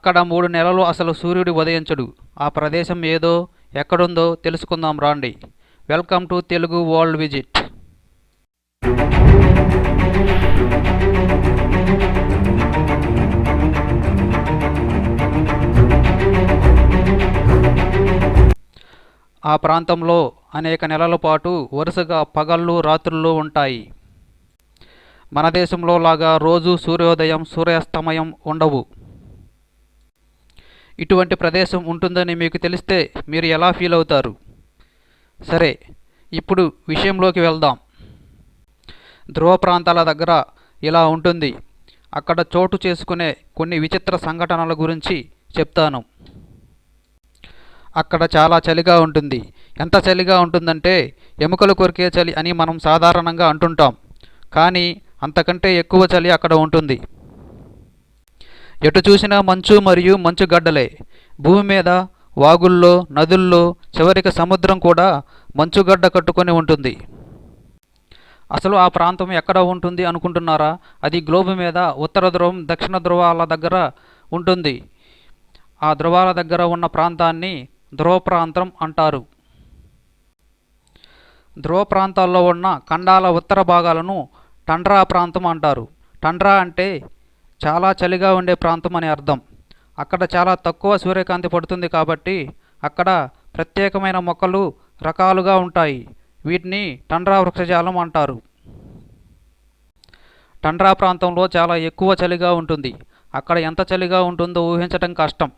అక్కడ మూడు నెలలు అసలు సూర్యుడు ఉదయించడు. ఆ ప్రదేశం ఏదో ఎక్కడుందో తెలుసుకుందాం రాండి. Welcome to Telugu world visit. ఆ ప్రాంతంలో అనేక నెలల పాటు వరుసగా పగళ్ళు రాత్రులు ఉంటాయి. మన దేశంలో లాగా రోజు సూర్యోదయం సూర్యాస్తమయం ఉండవు. ఇటువంటి ప్రదేశం ఉంటుందని మీకు తెలిస్తే మీరు ఎలా ఫీల్ అవుతారు? సరే ఇప్పుడు విషయంలోకి వెళ్దాం. ధ్రువ ప్రాంతాల దగ్గర ఇలా ఉంటుంది. అక్కడ చోటు చేసుకునే కొన్ని విచిత్ర సంఘటనల గురించి చెప్తాను. అక్కడ చాలా చలిగా ఉంటుంది. ఎంత చలిగా ఉంటుందంటే ఎముకలు కొరికే చలి అని మనం సాధారణంగా అంటుంటాం. కానీ అంతకంటే ఎక్కువ చలి అక్కడ ఉంటుంది. ఎటు చూసినా మంచు మరియు మంచు గడ్డలే. భూమి మీద వాగుల్లో నదుల్లో చివరికి సముద్రం కూడా మంచుగడ్డ కట్టుకొని ఉంటుంది. అసలు ఆ ప్రాంతం ఎక్కడ ఉంటుంది అనుకుంటున్నారా? అది గ్లోబ్ మీద ఉత్తర ధ్రువం దక్షిణ ధ్రువాల దగ్గర ఉంటుంది. ఆ ధ్రువాల దగ్గర ఉన్న ప్రాంతాన్ని ధ్రువ ప్రాంతం అంటారు. ధ్రువ ప్రాంతాల్లో ఉన్న ఖండాల ఉత్తర భాగాలను టండ్రా ప్రాంతం అంటారు. టండ్రా అంటే చాలా చలిగా ఉండే ప్రాంతం అని అర్థం. అక్కడ చాలా తక్కువ సూర్యకాంతి పడుతుంది కాబట్టి అక్కడ ప్రత్యేకమైన మొక్కలు రకాలుగా ఉంటాయి. వీటిని టండ్రా వృక్షజాలం అంటారు. టండ్రా ప్రాంతంలో చాలా ఎక్కువ చలిగా ఉంటుంది. అక్కడ ఎంత చలిగా ఉంటుందో ఊహించటం కష్టం.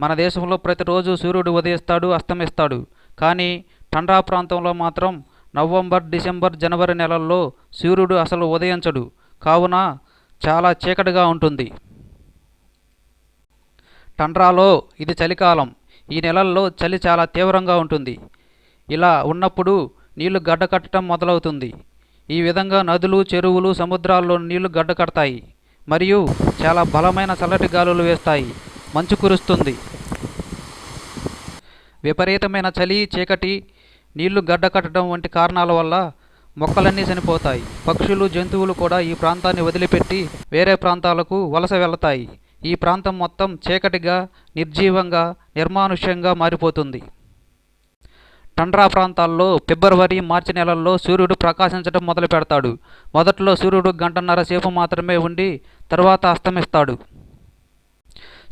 మన దేశంలో ప్రతిరోజు సూర్యుడు ఉదయిస్తాడు అస్తమిస్తాడు. కానీ టండ్రా ప్రాంతంలో మాత్రం నవంబర్ డిసెంబర్ జనవరి నెలల్లో సూర్యుడు అసలు ఉదయించడు. కావున చాలా చీకటిగా ఉంటుంది. టండ్రాలో ఇది చలికాలం. ఈ నెలల్లో చలి చాలా తీవ్రంగా ఉంటుంది. ఇలా ఉన్నప్పుడు నీళ్ళు గడ్డకట్టడం మొదలవుతుంది. ఈ విధంగా నదులు చెరువులు సముద్రాల్లో నీళ్ళు గడ్డకడతాయి మరియు చాలా బలమైన చల్లటి గాలులు వేస్తాయి. మంచు కురుస్తుంది. విపరీతమైన చలి చీకటి నీళ్ళు గడ్డకట్టడం వంటి కారణాల వల్ల మొక్కలన్నీ చనిపోతాయి. పక్షులు జంతువులు కూడా ఈ ప్రాంతాన్ని వదిలిపెట్టి వేరే ప్రాంతాలకు వలస వెళతాయి. ఈ ప్రాంతం మొత్తం చీకటిగా నిర్జీవంగా నిర్మానుష్యంగా మారిపోతుంది. టండ్రా ప్రాంతాల్లో ఫిబ్రవరి మార్చి నెలల్లో సూర్యుడు ప్రకాశించడం మొదలు పెడతాడు. మొదట్లో సూర్యుడు గంటన్నర సేపు మాత్రమే ఉండి తర్వాత అస్తమిస్తాడు.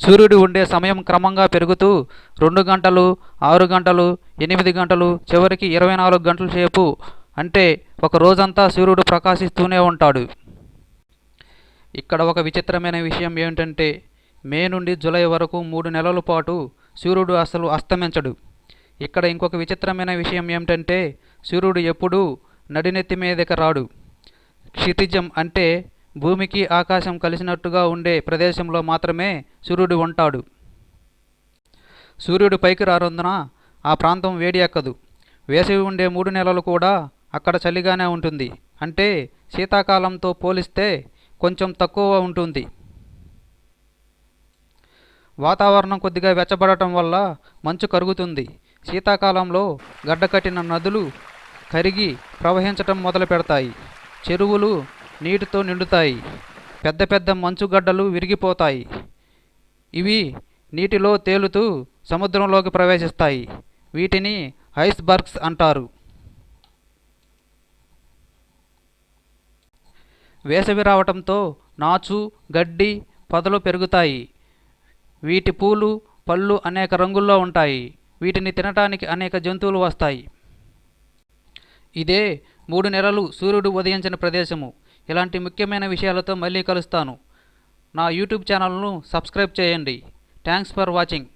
సూర్యుడు ఉండే సమయం క్రమంగా పెరుగుతూ రెండు గంటలు ఆరు గంటలు ఎనిమిది గంటలు చివరికి ఇరవై నాలుగు గంటల సేపు అంటే ఒక రోజంతా సూర్యుడు ప్రకాశిస్తూనే ఉంటాడు. ఇక్కడ ఒక విచిత్రమైన విషయం ఏమిటంటే మే నుండి జూలై వరకు మూడు నెలల పాటు సూర్యుడు అసలు అస్తమించడు. ఇక్కడ ఇంకొక విచిత్రమైన విషయం ఏమిటంటే సూర్యుడు ఎప్పుడూ నడినెత్తి మీదకి రాడు. క్షితిజం అంటే భూమికి ఆకాశం కలిసినట్టుగా ఉండే ప్రదేశంలో మాత్రమే సూర్యుడు ఉంటాడు. సూర్యుడు పైకి రారందున ఆ ప్రాంతం వేడి ఎక్కదు. వేసవి ఉండే మూడు నెలలు కూడా అక్కడ చలిగానే ఉంటుంది. అంటే శీతాకాలంతో పోలిస్తే కొంచెం తక్కువ ఉంటుంది. వాతావరణం కొద్దిగా వెచ్చబడటం వల్ల మంచు కరుగుతుంది. శీతాకాలంలో గడ్డకట్టిన నదులు కరిగి ప్రవహించటం మొదలు పెడతాయి. చెరువులు నీటితో నిండుతాయి. పెద్ద పెద్ద మంచుగడ్డలు విరిగిపోతాయి. ఇవి నీటిలో తేలుతూ సముద్రంలోకి ప్రవేశిస్తాయి. వీటిని ఐస్బర్గ్స్ అంటారు. వేసవి రావటంతో నాచు గడ్డి పొదలు పెరుగుతాయి. వీటి పూలు పళ్ళు అనేక రంగుల్లో ఉంటాయి. వీటిని తినటానికి అనేక జంతువులు వస్తాయి. ఇదే మూడు నెలలు సూర్యుడు ఉదయించిన ప్రదేశము. ఇలాంటి ముఖ్యమైన విషయాలతో మళ్ళీ కలుస్తాను. నా యూట్యూబ్ ఛానల్ను సబ్స్క్రైబ్ చేయండి. Thanks for watching.